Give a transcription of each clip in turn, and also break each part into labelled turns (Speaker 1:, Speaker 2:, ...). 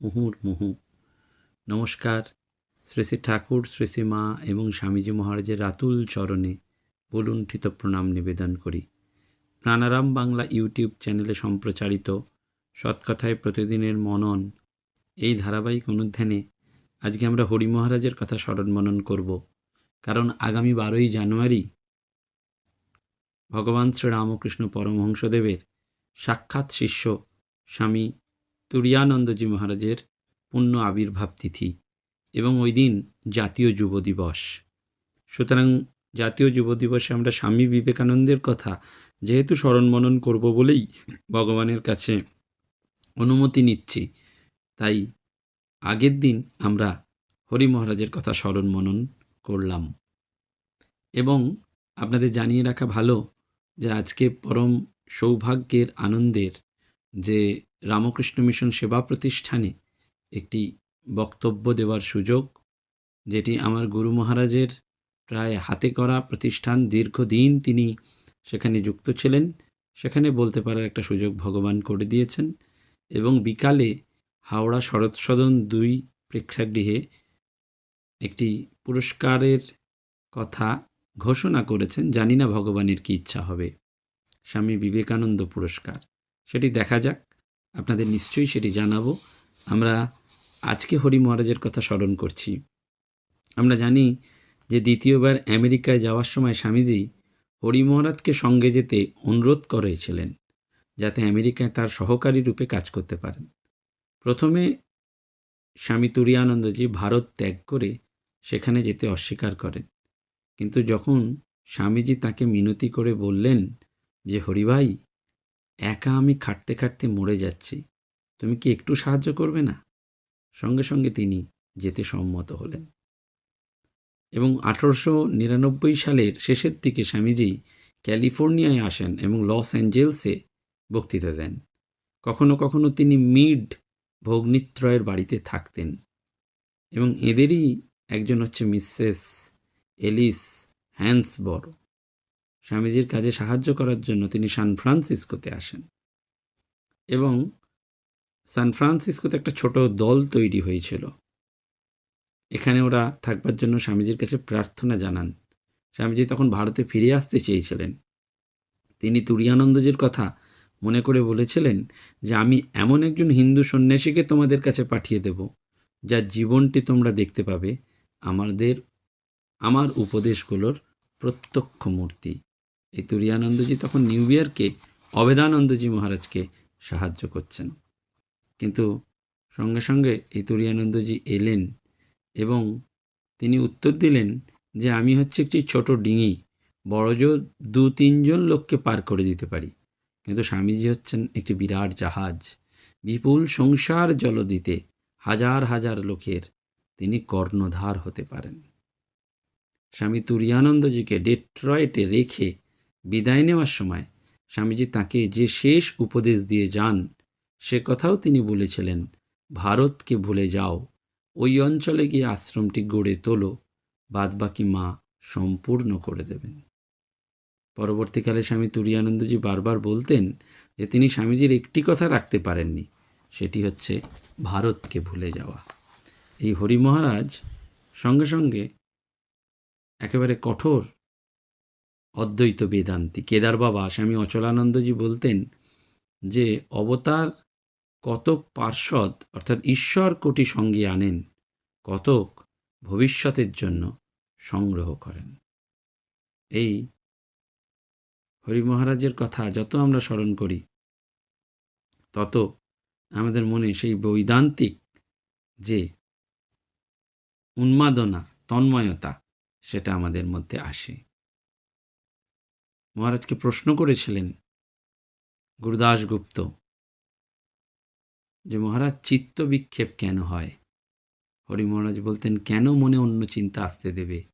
Speaker 1: মুহুর্মুহু নমস্কার। শ্রী শ্রী ঠাকুর, শ্রী শ্রী মা এবং স্বামীজি মহারাজের রাতুল চরণে বলুণ্ঠিত প্রণাম নিবেদন করি। প্রাণারাম বাংলা ইউটিউব চ্যানেলে সম্প্রচারিত সৎকথায় প্রতিদিনের মনন এই ধারাবাহিক অনুধ্যানে আজকে আমরা হরি মহারাজের কথা স্মরণ মনন করব। কারণ আগামী বারোই জানুয়ারি ভগবান শ্রীরামকৃষ্ণ পরমহংসদেবের সাক্ষাৎ শিষ্য স্বামী তুরিয়ানন্দজি মহারাজের পূর্ণ আবির্ভাব তিথি এবং ওই দিন জাতীয় যুব দিবস। সুতরাং জাতীয় যুব দিবসে আমরা স্বামী বিবেকানন্দের কথা যেহেতু স্মরণ মনন করব বলেই ভগবানের কাছে অনুমতি নিচ্ছি, তাই আগের দিন আমরা হরি মহারাজের কথা স্মরণ মনন করলাম। এবং আপনাদের জানিয়ে রাখা ভালো যে আজকে পরম সৌভাগ্যের আনন্দের যে রামকৃষ্ণ মিশন সেবা প্রতিষ্ঠানে একটি বক্তব্য দেওয়ার সুযোগ, যেটি আমার গুরু মহারাজের প্রায় হাতে করা প্রতিষ্ঠান দীর্ঘদিন তিনি সেখানে যুক্ত ছিলেন। সেখানে বলতে পারার একটা সুযোগ ভগবান করে দিয়েছেন এবং বিকালে হাওড়া শরৎ সদন দুই প্রেক্ষাগৃহে একটি পুরস্কারের কথা ঘোষণা করেছেন। জানি না ভগবানের কি ইচ্ছা হবে। স্বামী বিবেকানন্দ পুরস্কার। সেটি দেখা যাক। আপনাদের নিশ্চয়ই সেটি জানাব। আমরা আজকে হরি মহারাজের কথা স্মরণ করছি। আমরা জানি যে দ্বিতীয়বার আমেরিকায় যাওয়ার সময় স্বামীজি হরি মহারাজকে সঙ্গে যেতে অনুরোধ করেছিলেন, যাতে আমেরিকায় তার সহকারী রূপে কাজ করতে পারেন। প্রথমে স্বামী তুরিয়ানন্দজি ভারত ত্যাগ করে সেখানে যেতে অস্বীকার করেন। কিন্তু যখন স্বামীজি তাকে মিনতি করে বললেন যে হরিভাই একা আমি খাটতে খাটতে মরে যাচ্ছি। তুমি কি একটু সাহায্য করবে না? সঙ্গে সঙ্গে তিনি যেতে সম্মত হলেন। এবং আঠারোশো নিরানব্বই সালের শেষের দিকে স্বামীজি ক্যালিফোর্নিয়ায় আসেন এবং লস অ্যাঞ্জেলসে বক্তৃতা দেন। কখনো কখনো তিনি মিড ভগ্নিত্রয়ের বাড়িতে থাকতেন। এবং এদেরই একজন হচ্ছে মিসেস এলিস হ্যান্সবর। স্বামীজির কাজে সাহায্য করার জন্য তিনি সান ফ্রান্সিসকোতে আসেন। এবং সান ফ্রান্সিসকোতে একটা ছোট দল তৈরি হয়েছিল। এখানে ওরা থাকবার জন্য স্বামীজির কাছে প্রার্থনা জানান। স্বামীজি তখন ভারতে ফিরে আসতে চেয়েছিলেন। তিনি তুরিয়ানন্দজির কথা মনে করে বলেছিলেন যে, আমি এমন একজন হিন্দু সন্ন্যাসীকে তোমাদের কাছে পাঠিয়ে দেব, যার জীবনটি তোমরা দেখতে পাবে। আমাদের, আমার উপদেশগুলোর প্রত্যক্ষ মূর্তি। এই তুরিয়ানন্দজি তখন নিউ ইয়র্কে অবেদানন্দজি মহারাজকে সাহায্য করছেন। কিন্তু সঙ্গে সঙ্গে এই তুরিয়ানন্দজি এলেন এবং তিনি উত্তর দিলেন যে, আমি হচ্ছে একটি ছোট ডিঙি বড়জোর দু তিনজন লোককে পার করে দিতে পারি। কিন্তু স্বামীজি হচ্ছেন একটি বিরাট জাহাজ, বিপুল সংসার জলদিতে হাজার হাজার লোকের তিনি কর্ণধার হতে পারেন। স্বামী তুরিয়ানন্দজিকে ডেট্রয়েটে রেখে বিদায় নেওয়ার সময় স্বামীজি তাকে যে শেষ উপদেশ দিয়ে যান, সে কথাও তিনি বলেছিলেন, ভারতকে ভুলে যাও, ওই অঞ্চলে গিয়ে আশ্রমটি গড়ে তোলো, বাদবাকি মা সম্পূর্ণ করে দেবেন। পরবর্তীকালে স্বামী তুরিয়ানন্দজি বারবার বলতেন যে তিনি স্বামীজির একটি কথা রাখতে পারেননি, সেটি হচ্ছে, ভারতকে ভুলে যাওয়া। এই হরি মহারাজ সঙ্গে সঙ্গে একেবারে কঠোর অদ্বৈত বেদান্তি। কেদার বাবা স্বামী অচলানন্দজি বলতেন যে, অবতার কতক পার্শ্বদ, অর্থাৎ ঈশ্বর কোটি সঙ্গে আনেন, কতক ভবিষ্যতের জন্য সংগ্রহ করেন। এই হরি মহারাজের কথা যত আমরা স্মরণ করি, তত আমাদের মনে সেই বৈদান্তিক যে উন্মাদনা, তন্ময়তা, সেটা আমাদের মধ্যে আসে। মহারাজকে প্রশ্ন করেছিলেন, গুরুদাস গুপ্ত, যে মহারাজ, চিত্ত বিক্ষেপ কেন হয়? হরি মহারাজ বলতেন, কেন মনে অন্য চিন্তা আসতে দেবে?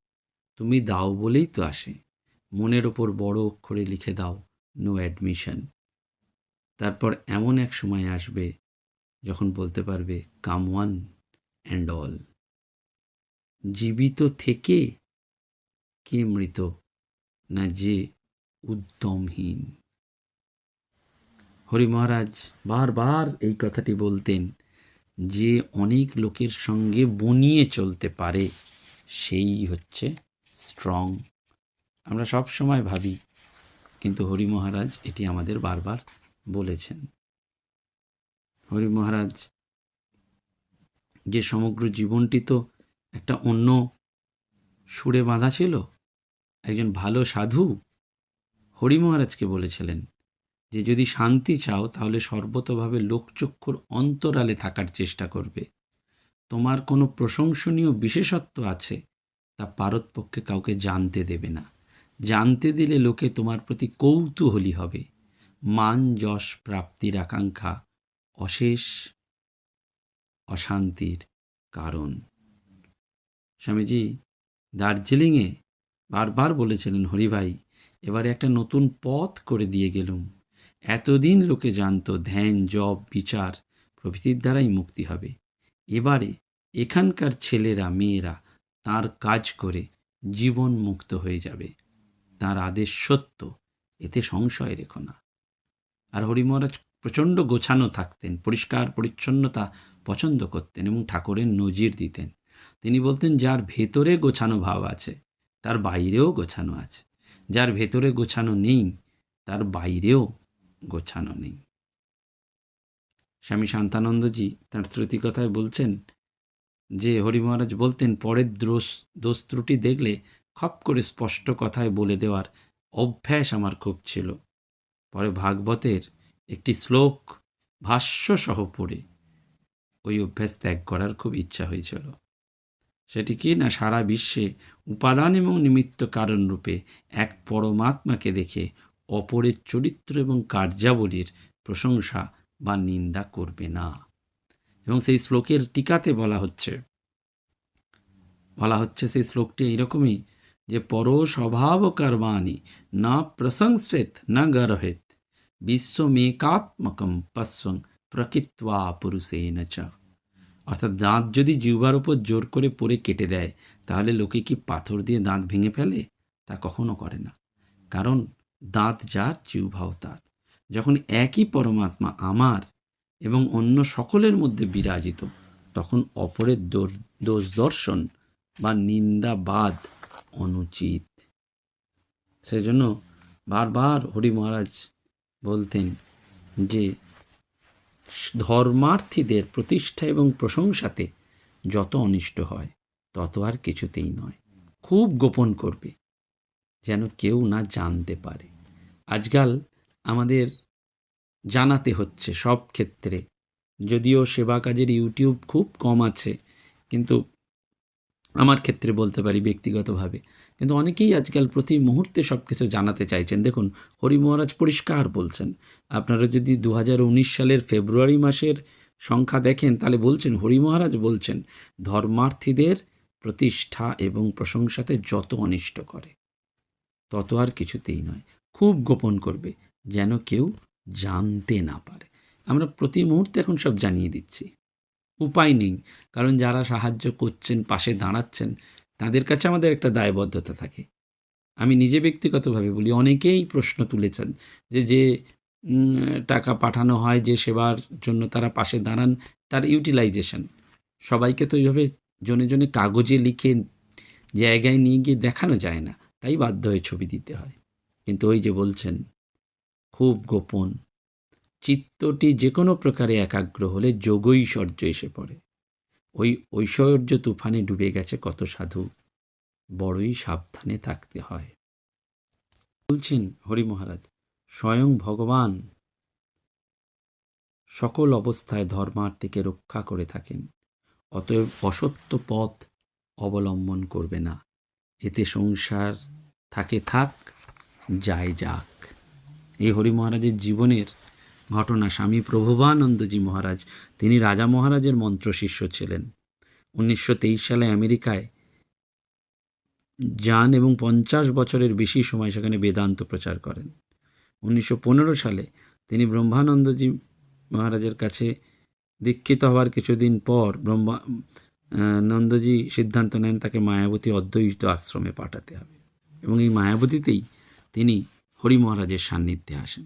Speaker 1: তুমি দাও বলেই তো আসে। মনের ওপর বড় অক্ষরে লিখে দাও নো অ্যাডমিশন তারপর এমন এক সময় আসবে, যখন বলতে পারবে কাম ওয়ান অ্যান্ড অল জীবিত থেকে কে মৃত? না যে উদ্যমহীন। হরি মহারাজ বারবার এই কথাটি বলতেন যে, অনেক লোকের সঙ্গে বনিয়ে চলতে পারে, সেই হচ্ছে স্ট্রং আমরা সব সময় ভাবি, কিন্তু হরি মহারাজ এটি আমাদের বারবার বলেছেন। হরি মহারাজ, যে সমগ্র জীবনটি তো একটা অন্য সুরে বাঁধা ছিল, একজন ভালো সাধু হরি মহারাজকে বলেছিলেন যে, যদি শান্তি চাও, তাহলে সর্বতভাবে লোকচক্ষুর অন্তরালে থাকার চেষ্টা করবে। তোমার কোনো প্রশংসনীয় বিশেষত্ব আছে, তা পারতপক্ষে কাউকে জানতে দেবে না। জানতে দিলে লোকে তোমার প্রতি কৌতূহলী হবে। মান, যশ, প্রাপ্তির আকাঙ্ক্ষা অশেষ অশান্তির কারণ। স্বামীজি দার্জিলিংয়ে বারবার বলেছিলেন হরিভাই এবারে একটা নতুন পথ করে দিয়ে গেলুম। এতদিন লোকে জানতো ধ্যান জব বিচার প্রভৃতির দ্বারাই মুক্তি হবে। এবারে এখানকার ছেলেরা, মেয়েরা তার কাজ করে জীবন মুক্ত হয়ে যাবে। তার আদেশ সত্য, এতে সংশয় রেখো না। আর হরি মহারাজ প্রচণ্ড গোছানো থাকতেন, পরিষ্কার পরিচ্ছন্নতা পছন্দ করতেন এবং ঠাকুরের নজির দিতেন। তিনি বলতেন, যার ভেতরে গোছানো ভাব আছে, তার বাইরেও গোছানো আছে। যার ভেতরে গোছানো নেই, তার বাইরেও গোছানো নেই। স্বামী শান্তানন্দজি তার শ্রুতিকথায় বলছেন যে হরি মহারাজ বলতেন, পরের দোষ দোষ ত্রুটি দেখলে খপ করে স্পষ্ট কথায় বলে দেওয়ার অভ্যাস আমার খুব ছিল। পরে ভাগবতের একটি শ্লোক ভাষ্য সহ পড়ে। ওই অভ্যাস ত্যাগ করার খুব ইচ্ছা হয়েছিল। সেটি কি না সারা বিশ্বে উপাদান এবং নিমিত্ত কারণ রূপে এক পরমাত্মাকে দেখে অপরের চরিত্র এবং কার্যাবলীর প্রশংসা বা নিন্দা করবে না। এবং সেই শ্লোকের টিকাতে বলা হচ্ছে বলা হচ্ছে সেই শ্লোকটি এইরকমই, যে পর স্বভাব কর্মাণি না প্রশংসেত না গর্হেত, বিশ্বমেকাত্মকম পশ্বং প্রকৃত্বা পুরুষেন চ। অর্থাৎ দাঁত যদি জিহ্বার উপর জোর করে পড়ে কেটে দেয়, তাহলে লোকে কি পাথর দিয়ে দাঁত ভেঙে ফেলে? তা কখনো করে না। কারণ দাঁত যার, জিহ্বাও তার। যখন একই পরমাত্মা আমার এবং অন্য সকলের মধ্যে বিরাজিত, তখন অপরের দোষ দর্শন বা নিন্দাবাদ অনুচিত। সেজন্য বারবার হরি মহারাজ বলতেন যে ধর্মার্থীদের প্রতিষ্ঠা এবং প্রশংসাতে যত অনিষ্ট হয়, তত আর কিছুতেই নয়। খুব গোপন করবে, যেন কেউ না জানতে পারে। আজকাল আমাদের জানাতে হচ্ছে সব ক্ষেত্রে, যদিও সেবা কাজের ইউটিউব খুব কম আছে, কিন্তু আমার ক্ষেত্রে বলতে পারি ব্যক্তিগতভাবে কিন্তু অনেকেই আজকাল প্রতি মুহূর্তে সব কিছু জানাতে চাইছেন। দেখুন, হরি মহারাজ পরিষ্কার বলছেন। আপনারা যদি দু হাজার উনিশ সালের ফেব্রুয়ারি মাসের সংখ্যা দেখেন, তাহলে বলছেন, হরি মহারাজ বলছেন, ধর্মার্থীদের প্রতিষ্ঠা এবং প্রশংসাতে যত অনিষ্ট করে, তত আর কিছুতেই নয়। খুব গোপন করবে, যেন কেউ জানতে না পারে। আমরা প্রতি মুহূর্তে এখন সব জানিয়ে দিচ্ছি। উপায় নেই, কারণ যারা সাহায্য করছেন, পাশে দাঁড়াচ্ছেন তাদের কাছে আমাদের একটা দায়বদ্ধতা থাকে। আমি নিজে ব্যক্তিগতভাবে বলি, অনেকেই প্রশ্ন তুলেছেন যে যে টাকা পাঠানো হয়, যে সেবার জন্য তারা পাশে দাঁড়ান, তার ইউটিলাইজেশন সবাইকে তো এইভাবে জনে জনে কাগজে লিখে জায়গায় নিয়ে গিয়ে দেখানো যায় না, তাই বাধ্য হয়ে ছবি দিতে হয়। কিন্তু ওই যে বলছেন, খুব গোপন। চিত্তটি যে কোনো প্রকারে একাগ্র হলে যোগৈশ্বর্য এসে পড়ে। ওই ঐশ্বর্য তুফানে ডুবে গেছে কত সাধু। বড়ই সাবধানে থাকতে হয়। বলছেন হরি মহারাজ স্বয়ং ভগবান সকল অবস্থায় ধর্মার্থীকে রক্ষা করে থাকেন, অতএব অসত্য পথ অবলম্বন করবে না। এতে সংসার থাকে থাক যায় যাক। এই হরি মহারাজের জীবনের ঘটনা স্বামী প্রভবানন্দজি মহারাজ তিনি রাজা মহারাজের মন্ত্র শিষ্য ছিলেন। উনিশশো তেইশ সালে আমেরিকায় যান এবং পঞ্চাশ বছরের বেশি সময় সেখানে বেদান্ত প্রচার করেন। উনিশশো পনেরো সালে তিনি ব্রহ্মানন্দজি মহারাজের কাছে দীক্ষিত হওয়ার কিছুদিন পর ব্রহ্মা নন্দজি সিদ্ধান্ত নেন তাকে মায়াবতী অদ্বৈত আশ্রমে পাঠাতে হবে এবং এই মায়াবতীতেই তিনি হরি মহারাজের সান্নিধ্যে আসেন।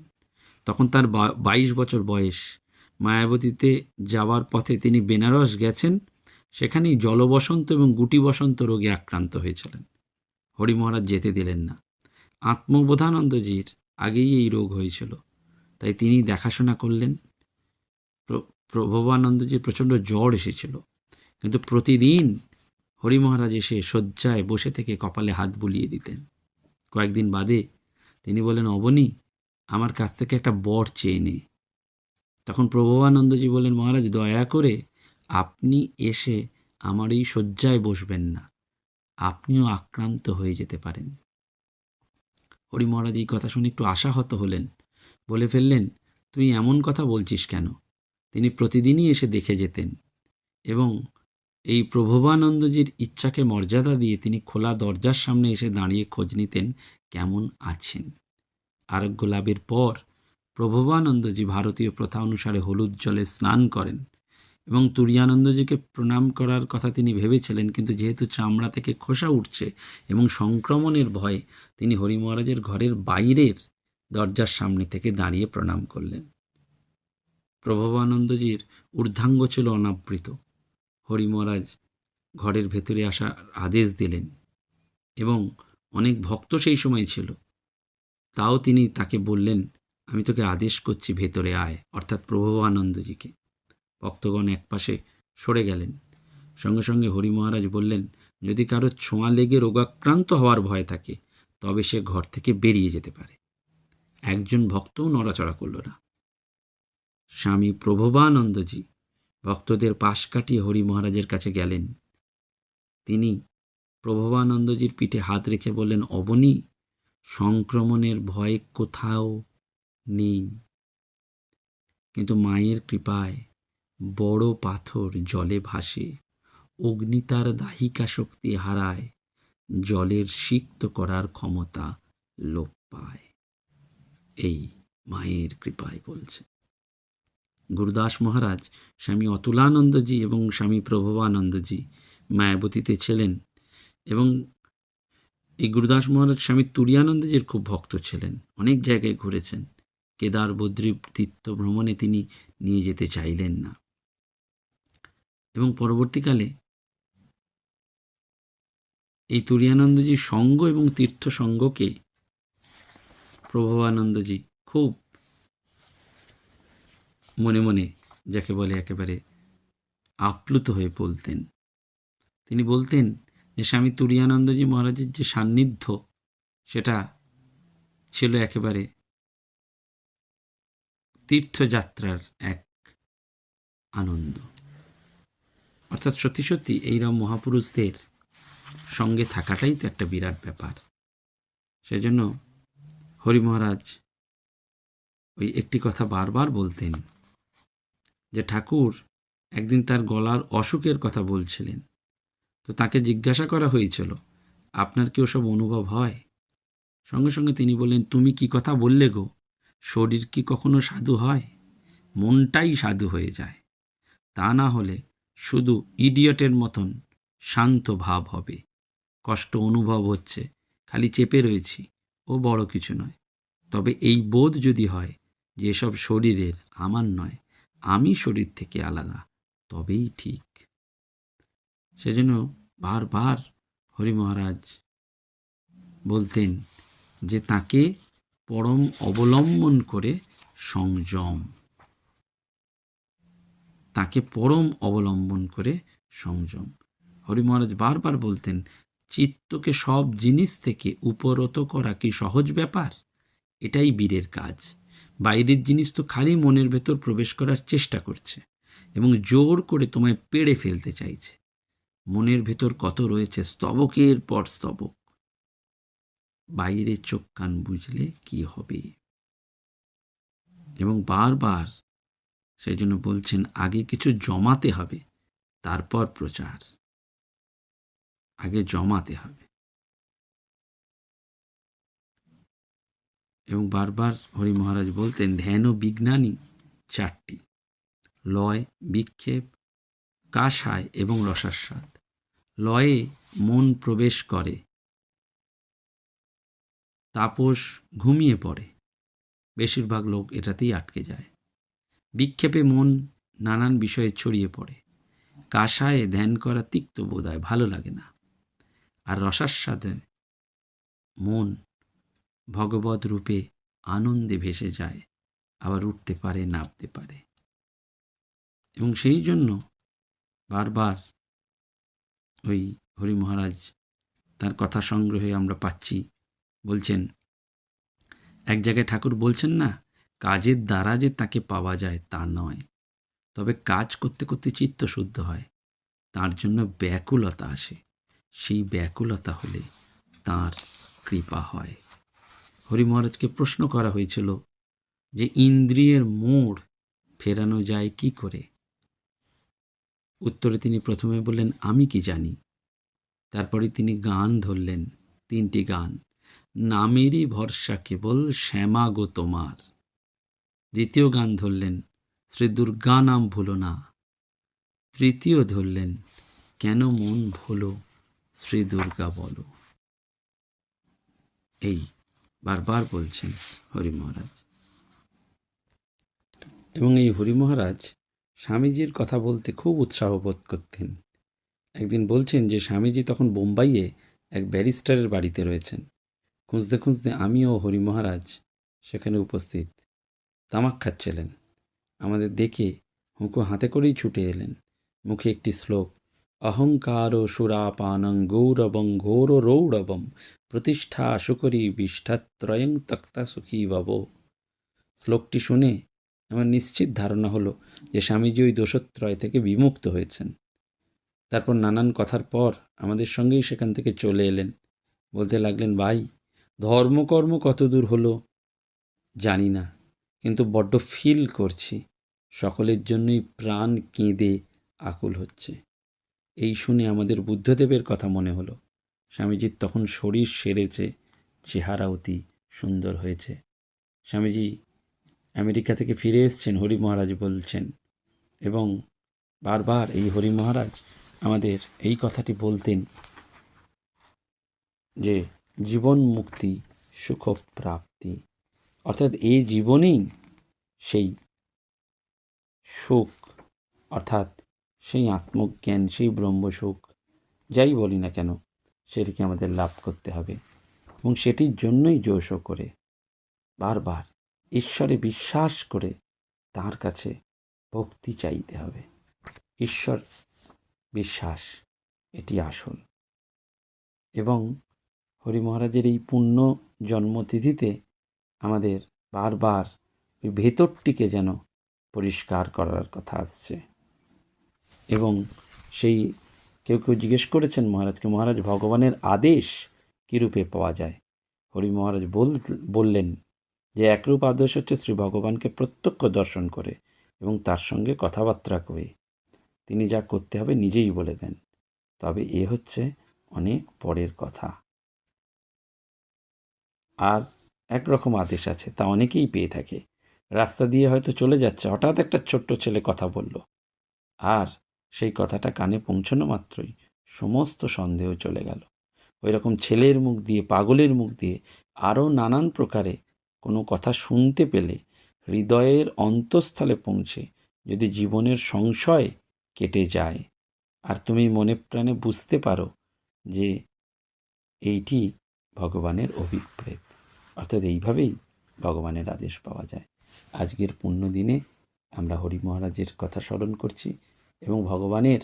Speaker 1: তখন তার বাইশ বছর বয়স মায়াবতীতে যাওয়ার পথে তিনি বেনারস গেছেন, সেখানেই জলবসন্ত এবং গুটি বসন্ত রোগে আক্রান্ত হয়েছিলেন। হরি মহারাজ যেতে দিলেন না। আত্মবোধানন্দজির আগেই এই রোগ হয়েছিল। তাই তিনি দেখাশোনা করলেন। প্রভবানন্দজির প্রচণ্ড জ্বর এসেছিল। কিন্তু প্রতিদিন হরি মহারাজ এসে শয্যায় বসে থেকে কপালে হাত বুলিয়ে দিতেন। কয়েকদিন বাদে তিনি বলেন, অবনী, আমার কাছ থেকে একটা বর চেয়ে নে। তখন প্রভবানন্দজি বলেন মহারাজ, দয়া করে আপনি এসে আমার এই শয্যায় বসবেন না। আপনিও আক্রান্ত হয়ে যেতে পারেন। হরি মহারাজ এই কথা শুনে একটু আশাহত হলেন। বলে ফেললেন তুই এমন কথা বলছিস কেন? তিনি প্রতিদিনই এসে দেখে যেতেন এবং এই প্রভবানন্দজির ইচ্ছাকে মর্যাদা দিয়ে তিনি খোলা দরজার সামনে এসে দাঁড়িয়ে খোঁজ নিতেন কেমন আছেন। আরোগ্য লাভের পর প্রভবানন্দজি ভারতীয় প্রথা অনুসারে হলুদ জলে স্নান করেন এবং তুরিয়ানন্দজিকে প্রণাম করার কথা তিনি ভেবেছিলেন, কিন্তু যেহেতু চামড়া থেকে খোসা উঠছে এবং সংক্রমণের ভয়ে তিনি হরি মহারাজের ঘরের বাইরের দরজার সামনে থেকে দাঁড়িয়ে প্রণাম করলেন। প্রভবানন্দজির ঊর্ধ্বাঙ্গ ছিল অনাবৃত। হরি মহারাজ ঘরের ভেতরে আসার আদেশ দিলেন এবং অনেক ভক্ত সেই সময় ছিল। তাও তিনি তাকে বললেন আমি তোকে আদেশ করছি ভেতরে আয়, অর্থাৎ প্রভবানন্দজিকে। ভক্তগণ একপাশে সরে গেলেন। সঙ্গে সঙ্গে হরি মহারাজ বললেন, যদি কারও ছোঁয়া লেগে রোগাক্রান্ত হওয়ার ভয় থাকে, তবে সে ঘর থেকে বেরিয়ে যেতে পারে। একজন ভক্তও নড়াচড়া করল না। স্বামী প্রভবানন্দজি ভক্তদের পাশ কাটিয়ে হরি মহারাজের কাছে গেলেন। তিনি প্রভবানন্দজির পিঠে হাত রেখে বললেন, অবনী, সংক্রমণের ভয় কোথাও নেই। কিন্তু মায়ের কৃপায় বড় পাথর জলে ভাসে, অগ্নি তার দাহিকা শক্তি হারায়, জলের সিক্ত করার ক্ষমতা লোপ পায়। এই মায়ের কৃপায় বলছে। গুরুদাস মহারাজ, স্বামী অতুলানন্দজি এবং স্বামী প্রভবানন্দজি মায়াবতীতে ছিলেন এবং এই গুরুদাস মহারাজ স্বামী তুরিয়ানন্দজির খুব ভক্ত ছিলেন, অনেক জায়গায় ঘুরেছেন। কেদার বদ্রী তীর্থ ভ্রমণে তিনি নিয়ে যেতে চাইলেন না। এবং পরবর্তীকালে এই তুরিয়ানন্দজির সঙ্গ এবং তীর্থ সঙ্গকে প্রভবানন্দজি খুব মনে মনে যাকে বলে একেবারে আপ্লুত হয়ে বলতেন। তিনি বলতেন যে, স্বামী তুরিয়ানন্দজি মহারাজের যে সান্নিধ্য, সেটা ছিল একেবারে তীর্থযাত্রার এক আনন্দ। অর্থাৎ সত্যি সত্যি এইরকম মহাপুরুষদের সঙ্গে থাকাটাই তো একটা বিরাট ব্যাপার। সেজন্য হরি মহারাজ ওই একটি কথা বারবার বলতেন যে, ঠাকুর, একদিন তার গলার অসুখের কথা বলছিলেন। তো তাকে জিজ্ঞাসা করা হয়েছিল, আপনার কি ওসব অনুভব হয়? সঙ্গে সঙ্গে তিনি বললেন, তুমি কি কথা বললে গো? শরীর কি কখনো সাধু হয়? মনটাই সাধু হয়ে যায়। তা না হলে শুধু ইডিয়টের মতন শান্ত ভাব হবে। কষ্ট অনুভব হচ্ছে, খালি চেপে রয়েছি ও বড় কিছু নয়। তবে এই বোধ যদি হয় যে এসব শরীরের আমার নয়, আমি শরীর থেকে আলাদা, তবেই ঠিক। সেজন্য বারবার হরি মহারাজ বলতেন যে তাকে পরম অবলম্বন করে সংযম। তাকে পরম অবলম্বন করে সংযম। হরি মহারাজ বারবার বলতেন, চিত্তকে সব জিনিস থেকে উপরত করা কি সহজ ব্যাপার? এটাই বীরের কাজ। বাইরের জিনিস তো খালি মনের ভেতর প্রবেশ করার চেষ্টা করছে এবং জোর করে তোমায় পেড়ে ফেলতে চাইছে। মনের ভেতর কত রয়েছে স্তবকের পর স্তবক। বাইরে চোখ কান বুঝলে কি হবে? এবং বারবার সেই জন্য বলছেন, আগে কিছু জমাতে হবে, তারপর প্রচার। আগে জমাতে হবে। এবং বারবার হরি মহারাজ বলতেন, ধ্যান ও বিজ্ঞানী চারটি। লয়, বিক্ষেপ, কাসায় এবং রসাস্বাদ। লয়ে মন প্রবেশ করে তাপস ঘুমিয়ে পড়ে। বেশিরভাগ লোক এটাতেই আটকে যায়। বিক্ষেপে মন নানান বিষয়ে ছড়িয়ে পড়ে। কাসায় ধ্যান করা তিক্ত বোধ হয় ভালো লাগে না। আর রসাস্বাদে মন ভগবত রূপে আনন্দে ভেসে যায়, আবার উঠতে পারে, নামতে পারে। এবং সেই জন্য বারবার ওই হরি মহারাজ তার কথা সংগ্রহে আমরা পাচ্ছি বলছেন, এক জায়গায় ঠাকুর বলছেন না, কাজের দ্বারা যে তাকে পাওয়া যায় তা নয়। তবে কাজ করতে করতে চিত্ত শুদ্ধ হয়, তার জন্য ব্যাকুলতা আসে। সেই ব্যাকুলতা হলে তার কৃপা হয়। হরি মহারাজকে প্রশ্ন করা হয়েছিল যে, ইন্দ্রিয়ের মোড় ফেরানো যায় কি করে? উত্তরে তিনি প্রথমে বললেন, আমি কি জানি? তারপরে তিনি গান ধরলেন, তিনটি গান। নামেরই ভরসা কেবল শ্যামা গো তোমার। দ্বিতীয় গান ধরলেন, শ্রী দুর্গা নাম ভুলো না। তৃতীয় ধরলেন, কেন মন ভুলো, শ্রী দুর্গা বলো। এই বারবার বলছেন হরি মহারাজ। এবং এই হরি মহারাজ স্বামীজির কথা বলতে খুব উৎসাহ বোধ করতেন। একদিন বলছেন যে, স্বামীজি তখন বোম্বাইয়ে এক ব্যারিস্টারের বাড়িতে রয়েছেন। খুঁজতে খুঁজতে আমি ও হরি মহারাজ সেখানে উপস্থিত। তামাক খাচ্ছিলেন। আমাদের দেখে হুঁকো হাতে করেই ছুটে এলেন। মুখে একটি শ্লোক, অহংকার সুরাপানং গৌরবং ঘোর রৌরবম প্রতিষ্ঠা সুকরি বিষ্ঠাত্রয়ং তক্তা সুখী বাব শ্লোকটি শুনে আমার নিশ্চিত ধারণা হলো যে স্বামীজি ওই দোষত্রয় থেকে বিমুক্ত হয়েছেন। তারপর নানান কথার পর আমাদের সঙ্গেই সেখান থেকে চলে এলেন। বলতে লাগলেন, ভাই ধর্মকর্ম কত দূর হলো? জানি না, কিন্তু বড্ড ফিল করছি। সকলের জন্যই প্রাণ কেঁদে আকুল হচ্ছে। এই শুনে আমাদের বুদ্ধদেবের কথা মনে হলো। স্বামীজির তখন শরীর সেরেছে, চেহারা অতি সুন্দর হয়েছে। স্বামীজি আমেরিকা থেকে ফিরে এসছেন, হরি মহারাজ বলছেন, এবং বারবার এই হরি মহারাজ আমাদের এই কথাটি বলতেন যে জীবন মুক্তি, সুখ প্রাপ্তি। অর্থাৎ এই জীবনেই সেই সুখ, অর্থাৎ সেই আত্মজ্ঞান, সেই ব্রহ্মসুখ যাই বলি না কেন, সেটিকে আমাদের লাভ করতে হবে। এবং সেটির জন্যই জোশ করে, বারবার ঈশ্বরে বিশ্বাস করে তার কাছে ভক্তি চাইতে হবে। ঈশ্বর বিশ্বাস, এটি আসল। এবং হরি মহারাজের এই পুণ্য জন্মতিথিতে আমাদের বারবার ওই ভেতরটিকে যেন পরিষ্কার করার কথা আসছে। এবং সেই কেউ কেউ জিজ্ঞেস করেছেন মহারাজকে, মহারাজ, ভগবানের আদেশ কীরূপে পাওয়া যায়? হরি মহারাজ বল, বললেন যে, একরূপ আদেশ হচ্ছে শ্রী ভগবানকে প্রত্যক্ষ দর্শন করে এবং তার সঙ্গে কথাবার্তা করে। তিনি যা করতে হবে নিজেই বলে দেন। তবে এ হচ্ছে অনেক পরের কথা। আর একরকম আদেশ আছে, তা অনেকেই পেয়ে থাকে। রাস্তা দিয়ে হয়তো চলে যাচ্ছে, হঠাৎ একটা ছোট্ট ছেলে কথা বলল। আর সেই কথাটা কানে পৌঁছানো মাত্রই সমস্ত সন্দেহ চলে গেল। ওই রকম ছেলের মুখ দিয়ে, পাগলের মুখ দিয়ে আরও নানান প্রকারে কোনো কথা শুনতে পেলে হৃদয়ের অন্তঃস্থলে পৌঁছে যদি জীবনের সংশয় কেটে যায়। আর তুমি মনে প্রাণে বুঝতে পারো যে এইটি ভগবানের অভিপ্রেত। অর্থাৎ এইভাবেই ভগবানের আদেশ পাওয়া যায়। আজকের পুণ্য দিনে আমরা হরি মহারাজের কথা স্মরণ করছি এবং ভগবানের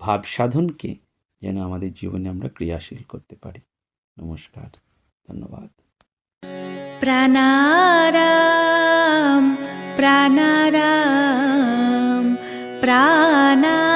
Speaker 1: ভাব সাধনকে যেন আমাদের জীবনে আমরা ক্রিয়াশীল করতে পারি। নমস্কার, ধন্যবাদ।
Speaker 2: প্রাণারাম প্রাণারাম প্রাণারাম।